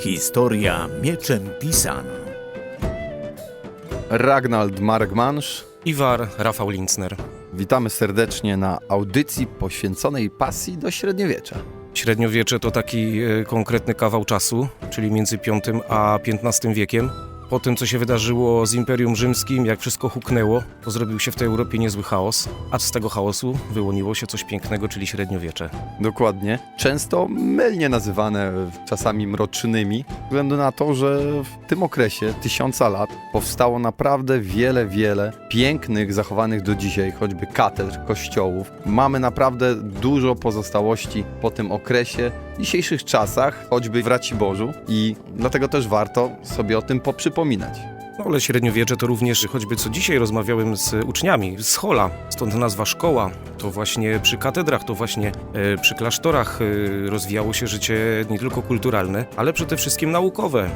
Historia mieczem pisana. Ragnald Margmansz. Iwar Rafał Linzner. Witamy serdecznie na audycji poświęconej pasji do średniowiecza. Średniowiecze to taki e, konkretny kawał czasu, czyli między V a XV wiekiem. Po tym, co się wydarzyło z Imperium Rzymskim, jak wszystko huknęło, to zrobił się w tej Europie niezły chaos, a z tego chaosu wyłoniło się coś pięknego, czyli średniowiecze. Dokładnie. Często mylnie nazywane czasami mrocznymi, ze względu na to, że w tym okresie, tysiąca lat, powstało naprawdę wiele, wiele pięknych, zachowanych do dzisiaj, choćby katedr, kościołów. Mamy naprawdę dużo pozostałości po tym okresie, dzisiejszych czasach, choćby w Raciborzu i dlatego też warto sobie o tym poprzypominać. No ale średniowiecze to również, choćby co dzisiaj rozmawiałem z uczniami, z Hola, stąd nazwa szkoła. To właśnie przy katedrach, to właśnie e, przy klasztorach e, rozwijało się życie nie tylko kulturalne, ale przede wszystkim naukowe.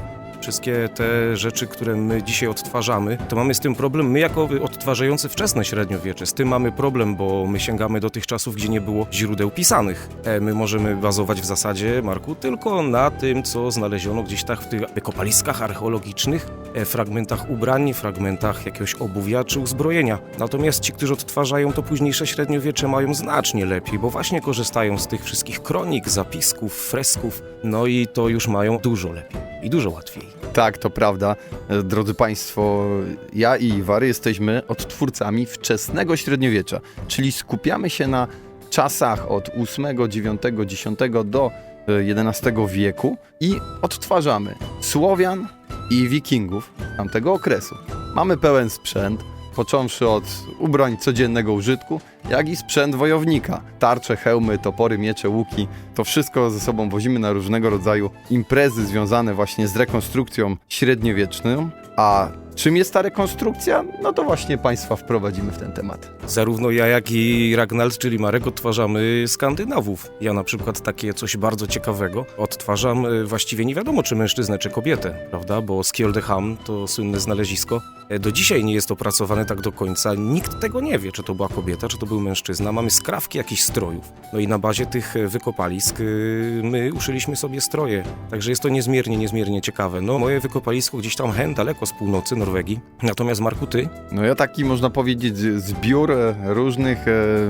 Wszystkie te rzeczy, które my dzisiaj odtwarzamy, to mamy z tym problem. My, jako odtwarzający wczesne średniowiecze, z tym mamy problem, bo my sięgamy do tych czasów, gdzie nie było źródeł pisanych. E, My możemy bazować w zasadzie, Marku, tylko na tym, co znaleziono gdzieś tak w tych wykopaliskach archeologicznych, e, fragmentach ubrań, fragmentach jakiegoś obuwia czy uzbrojenia. Natomiast ci, którzy odtwarzają to późniejsze średniowiecze, mają znacznie lepiej, bo właśnie korzystają z tych wszystkich kronik, zapisków, fresków, no i to już mają dużo lepiej i dużo łatwiej. Tak, to prawda. E, Drodzy Państwo, ja i Iwary jesteśmy odtwórcami wczesnego średniowiecza, czyli skupiamy się na czasach od VIII, IX, X do e, XI wieku i odtwarzamy Słowian i Wikingów tamtego okresu. Mamy pełen sprzęt, począwszy od ubrań codziennego użytku, jak i sprzęt wojownika. Tarcze, hełmy, topory, miecze, łuki. To wszystko ze sobą wozimy na różnego rodzaju imprezy związane właśnie z rekonstrukcją średniowieczną. A czym jest ta rekonstrukcja? No to właśnie Państwa wprowadzimy w ten temat. Zarówno ja, jak i Ragnald, czyli Marek, odtwarzamy Skandynawów. Ja na przykład takie coś bardzo ciekawego odtwarzam e, właściwie nie wiadomo, czy mężczyznę, czy kobietę, prawda? Bo Skjoldeham to słynne znalezisko. E, Do dzisiaj nie jest opracowane tak do końca. Nikt tego nie wie, czy to była kobieta, czy to był mężczyzna. Mamy skrawki jakichś strojów. No i na bazie tych e, wykopalisk e, my uszyliśmy sobie stroje. Także jest to niezmiernie, niezmiernie ciekawe. No moje wykopalisko gdzieś tam hen, daleko z północy Norwegii. Natomiast Marku, ty? No ja taki można powiedzieć zbiór e, różnych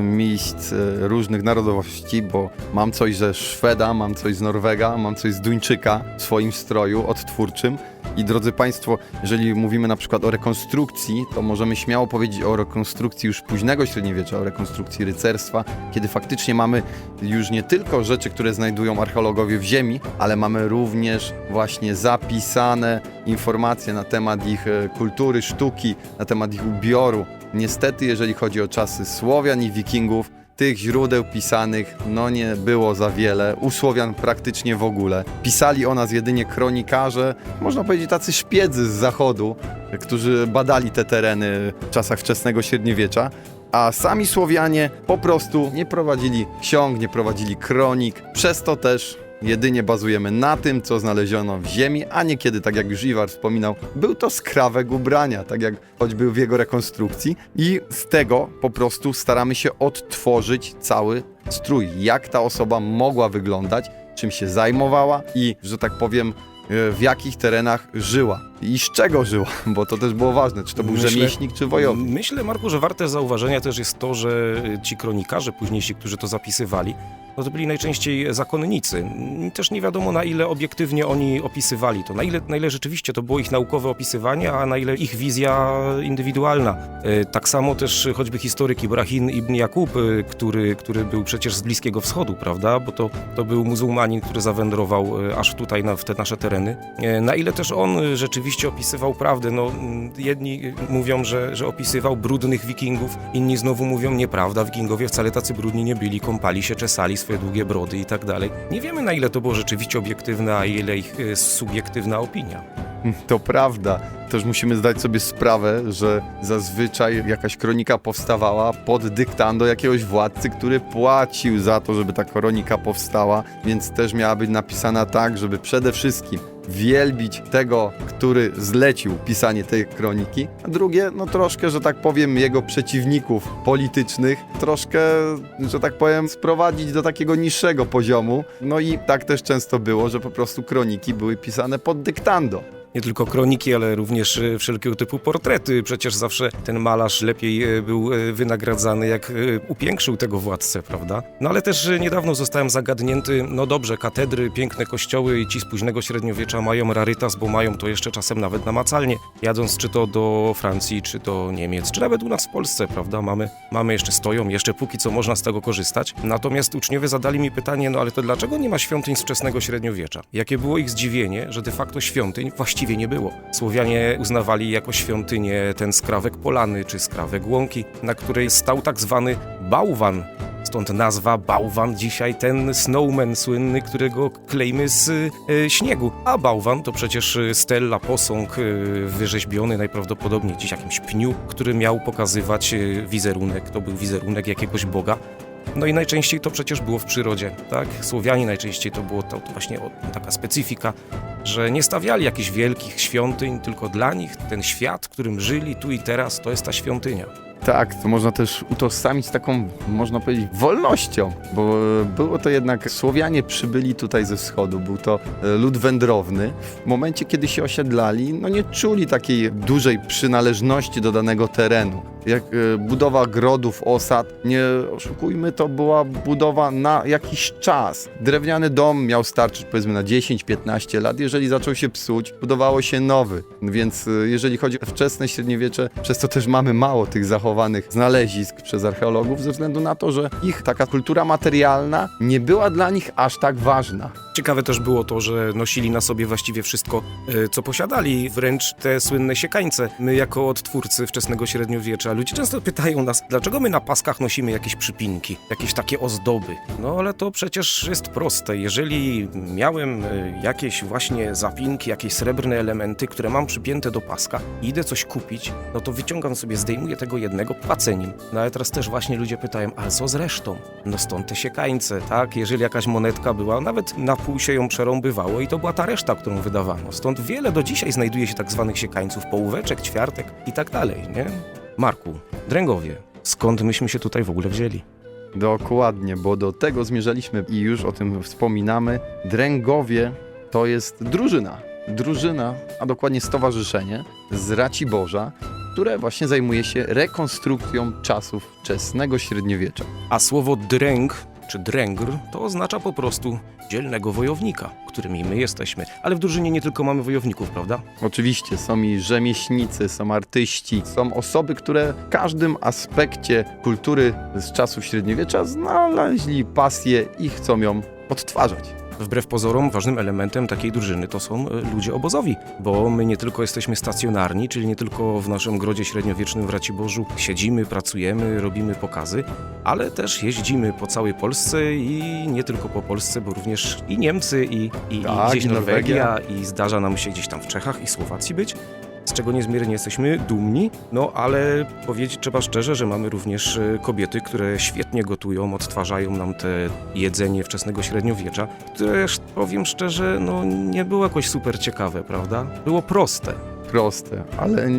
miejsc, różnych narodowości, bo mam coś ze Szweda, mam coś z Norwega, mam coś z Duńczyka w swoim stroju odtwórczym. I drodzy Państwo, jeżeli mówimy na przykład o rekonstrukcji, to możemy śmiało powiedzieć o rekonstrukcji już późnego średniowiecza, o rekonstrukcji rycerstwa, kiedy faktycznie mamy już nie tylko rzeczy, które znajdują archeologowie w ziemi, ale mamy również właśnie zapisane informacje na temat ich e, kultury, sztuki, na temat ich ubioru. Niestety, jeżeli chodzi o czasy Słowian i Wikingów, tych źródeł pisanych no nie było za wiele, u Słowian praktycznie w ogóle. Pisali o nas jedynie kronikarze, można powiedzieć tacy szpiedzy z zachodu, którzy badali te tereny w czasach wczesnego średniowiecza, a sami Słowianie po prostu nie prowadzili ksiąg, nie prowadzili kronik, przez to też jedynie bazujemy na tym, co znaleziono w ziemi, a niekiedy, tak jak już wspominał, był to skrawek ubrania, tak jak choćby w jego rekonstrukcji. I z tego po prostu staramy się odtworzyć cały strój, jak ta osoba mogła wyglądać, czym się zajmowała i, że tak powiem, e, w jakich terenach żyła i z czego żyła, bo to też było ważne, czy to był Myślę- rzemieślnik, czy wojownik. Myślę, Marku, że warte zauważenia też jest to, że ci kronikarze późniejsi, którzy to zapisywali, no to byli najczęściej zakonnicy. Też nie wiadomo, na ile obiektywnie oni opisywali to, na ile, na ile rzeczywiście to było ich naukowe opisywanie, a na ile ich wizja indywidualna. E, Tak samo też choćby historyk Ibrahim ibn Jakub, e, który, który był przecież z Bliskiego Wschodu, prawda? Bo to, to był muzułmanin, który zawędrował e, aż tutaj na, w te nasze tereny. Na ile też on e, opisywał prawdę. No, jedni mówią, że, że opisywał brudnych wikingów, inni znowu mówią nieprawda, wikingowie wcale tacy brudni nie byli, kąpali się, czesali swoje długie brody i tak dalej. Nie wiemy na ile to było rzeczywiście obiektywne, a ile ich e, subiektywna opinia. To prawda. Też musimy zdać sobie sprawę, że zazwyczaj jakaś kronika powstawała pod dyktando jakiegoś władcy, który płacił za to, żeby ta kronika powstała, więc też miała być napisana tak, żeby przede wszystkim wielbić tego, który zlecił pisanie tej kroniki, a drugie, no troszkę, że tak powiem, jego przeciwników politycznych, troszkę, że tak powiem, sprowadzić do takiego niższego poziomu. No i tak też często było, że po prostu kroniki były pisane pod dyktando. Nie tylko kroniki, ale również e, wszelkiego typu portrety. Przecież zawsze ten malarz lepiej e, był e, wynagradzany, jak upiększył tego władcę, prawda? No ale też niedawno zostałem zagadnięty, no dobrze, katedry, piękne kościoły i ci z późnego średniowiecza mają rarytas, bo mają to jeszcze czasem nawet namacalnie, jadąc czy to do Francji, czy do Niemiec, czy nawet u nas w Polsce, prawda? Mamy, mamy jeszcze stoją, jeszcze póki co można z tego korzystać. Natomiast uczniowie zadali mi pytanie, no ale to dlaczego nie ma świątyń z wczesnego średniowiecza? Jakie było ich zdziwienie, że de facto świątyń właściwie nie było. Słowianie uznawali jako świątynię ten skrawek polany czy skrawek łąki, na której stał tak zwany bałwan. Stąd nazwa bałwan dzisiaj ten snowman słynny, którego klejmy z e, śniegu. A bałwan to przecież stella, posąg e, wyrzeźbiony najprawdopodobniej gdzieś jakimś pniu, który miał pokazywać e, wizerunek. To był wizerunek jakiegoś boga. No i najczęściej to przecież było w przyrodzie, tak? Słowianie najczęściej to było to, to właśnie taka specyfika, że nie stawiali jakichś wielkich świątyń, tylko dla nich ten świat, w którym żyli tu i teraz, to jest ta świątynia. Tak, to można też utożsamić taką, można powiedzieć, wolnością, bo e, było to jednak, Słowianie przybyli tutaj ze wschodu, był to e, lud wędrowny. W momencie, kiedy się osiedlali, no nie czuli takiej dużej przynależności do danego terenu. Jak e, budowa grodów, osad, nie oszukujmy, to była budowa na jakiś czas. Drewniany dom miał starczyć powiedzmy na 10-15 lat, jeżeli zaczął się psuć, budowało się nowy. Więc jeżeli chodzi o wczesne średniowiecze, przez to też mamy mało tych znalezisk przez archeologów, ze względu na to, że ich taka kultura materialna nie była dla nich aż tak ważna. Ciekawe też było to, że nosili na sobie właściwie wszystko, e, co posiadali, wręcz te słynne siekańce. My jako odtwórcy wczesnego średniowiecza, ludzie często pytają nas, dlaczego my na paskach nosimy jakieś przypinki, jakieś takie ozdoby. No ale to przecież jest proste. Jeżeli miałem e, jakieś właśnie zapinki, jakieś srebrne elementy, które mam przypięte do paska i idę coś kupić, no to wyciągam sobie, zdejmuję tego jednego, płacę nim. No ale teraz też właśnie ludzie pytają, ale co z resztą? No stąd te siekańce, tak? Jeżeli jakaś monetka była, nawet na pół się ją przerąbywało i to była ta reszta, którą wydawano. Stąd wiele do dzisiaj znajduje się tak zwanych siekańców, połóweczek, ćwiartek i tak dalej, nie? Marku, Dręgowie, skąd myśmy się tutaj w ogóle wzięli? Dokładnie, bo do tego zmierzaliśmy i już o tym wspominamy. Dręgowie to jest drużyna. Drużyna, a dokładnie stowarzyszenie z Raciborza, które właśnie zajmuje się rekonstrukcją czasów wczesnego średniowiecza. A słowo dręg, czy dręgr, to oznacza po prostu dzielnego wojownika, którymi my jesteśmy. Ale w drużynie nie tylko mamy wojowników, prawda? Oczywiście są i rzemieślnicy, są artyści, są osoby, które w każdym aspekcie kultury z czasów średniowiecza znaleźli pasję i chcą ją odtwarzać. Wbrew pozorom, ważnym elementem takiej drużyny to są e, ludzie obozowi, bo my nie tylko jesteśmy stacjonarni, czyli nie tylko w naszym grodzie średniowiecznym w Raciborzu siedzimy, pracujemy, robimy pokazy, ale też jeździmy po całej Polsce i nie tylko po Polsce, bo również i Niemcy, i, i, Tak, i gdzieś i Norwegia. Norwegia, i zdarza nam się gdzieś tam w Czechach i Słowacji być. Czego niezmiernie jesteśmy dumni, no ale powiedzieć trzeba szczerze, że mamy również e, kobiety, które świetnie gotują, odtwarzają nam te jedzenie wczesnego średniowiecza, które powiem szczerze, no nie było jakoś super ciekawe, prawda? Było proste. Proste, ale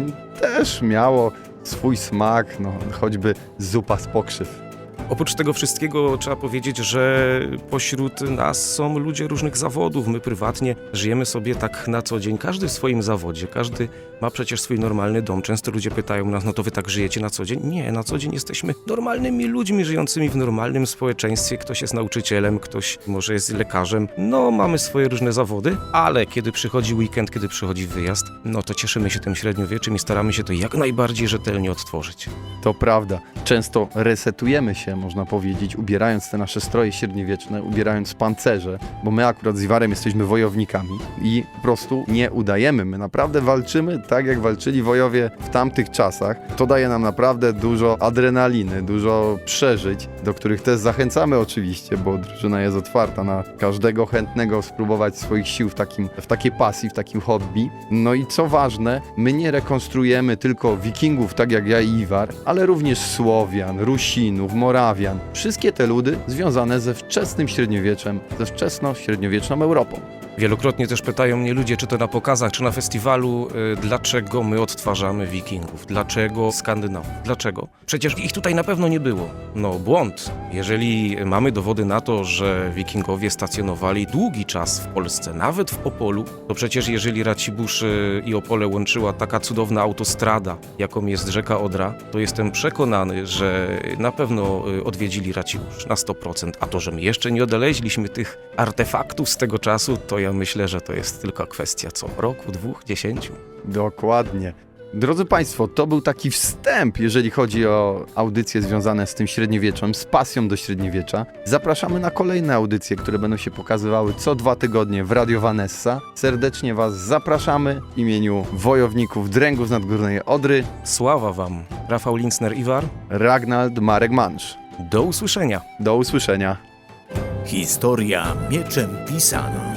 też miało swój smak, no choćby zupa z pokrzyw. Oprócz tego wszystkiego trzeba powiedzieć, że pośród nas są ludzie różnych zawodów. My prywatnie żyjemy sobie tak na co dzień, każdy w swoim zawodzie, każdy ma przecież swój normalny dom. Często ludzie pytają nas, no to wy tak żyjecie na co dzień? Nie, na co dzień jesteśmy normalnymi ludźmi żyjącymi w normalnym społeczeństwie. Ktoś jest nauczycielem, ktoś może jest lekarzem. No, mamy swoje różne zawody, ale kiedy przychodzi weekend, kiedy przychodzi wyjazd, no to cieszymy się tym średniowieczem i staramy się to jak najbardziej rzetelnie odtworzyć. To prawda. Często resetujemy się, można powiedzieć, ubierając te nasze stroje średniowieczne, ubierając pancerze, bo my akurat z Iwarem jesteśmy wojownikami i po prostu nie udajemy. My naprawdę walczymy tak, jak walczyli wojowie w tamtych czasach. To daje nam naprawdę dużo adrenaliny, dużo przeżyć, do których też zachęcamy oczywiście, bo drużyna jest otwarta na każdego chętnego spróbować swoich sił w, takim, w takiej pasji, w takim hobby. No i co ważne, my nie rekonstruujemy tylko wikingów, tak jak ja i Iwar, ale również Słowian, Rusinów, Morawian. Wszystkie te ludy związane ze wczesnym średniowieczem, ze wczesno-średniowieczną Europą. Wielokrotnie też pytają mnie ludzie, czy to na pokazach, czy na festiwalu, y, dlaczego my odtwarzamy wikingów, dlaczego Skandynawów, dlaczego? Przecież ich tutaj na pewno nie było. No błąd. Jeżeli mamy dowody na to, że wikingowie stacjonowali długi czas w Polsce, nawet w Opolu, to przecież jeżeli Racibórz y, i Opole łączyła taka cudowna autostrada, jaką jest rzeka Odra, to jestem przekonany, że na pewno y, odwiedzili Racibórz na 100%. A to, że my jeszcze nie odnaleźliśmy tych artefaktów z tego czasu, to ja myślę, że to jest tylko kwestia co? Roku, dwóch, dziesięciu? Dokładnie. Drodzy Państwo, to był taki wstęp, jeżeli chodzi o audycje związane z tym średniowieczem, z pasją do średniowiecza. Zapraszamy na kolejne audycje, które będą się pokazywały co dwa tygodnie w Radio Vanessa. Serdecznie Was zapraszamy w imieniu wojowników Dręgów z Nadgórnej Odry, Sława Wam, Rafał Lincner-Iwar. Ragnald Marek Mansz. Do usłyszenia. Do usłyszenia. Historia mieczem pisana.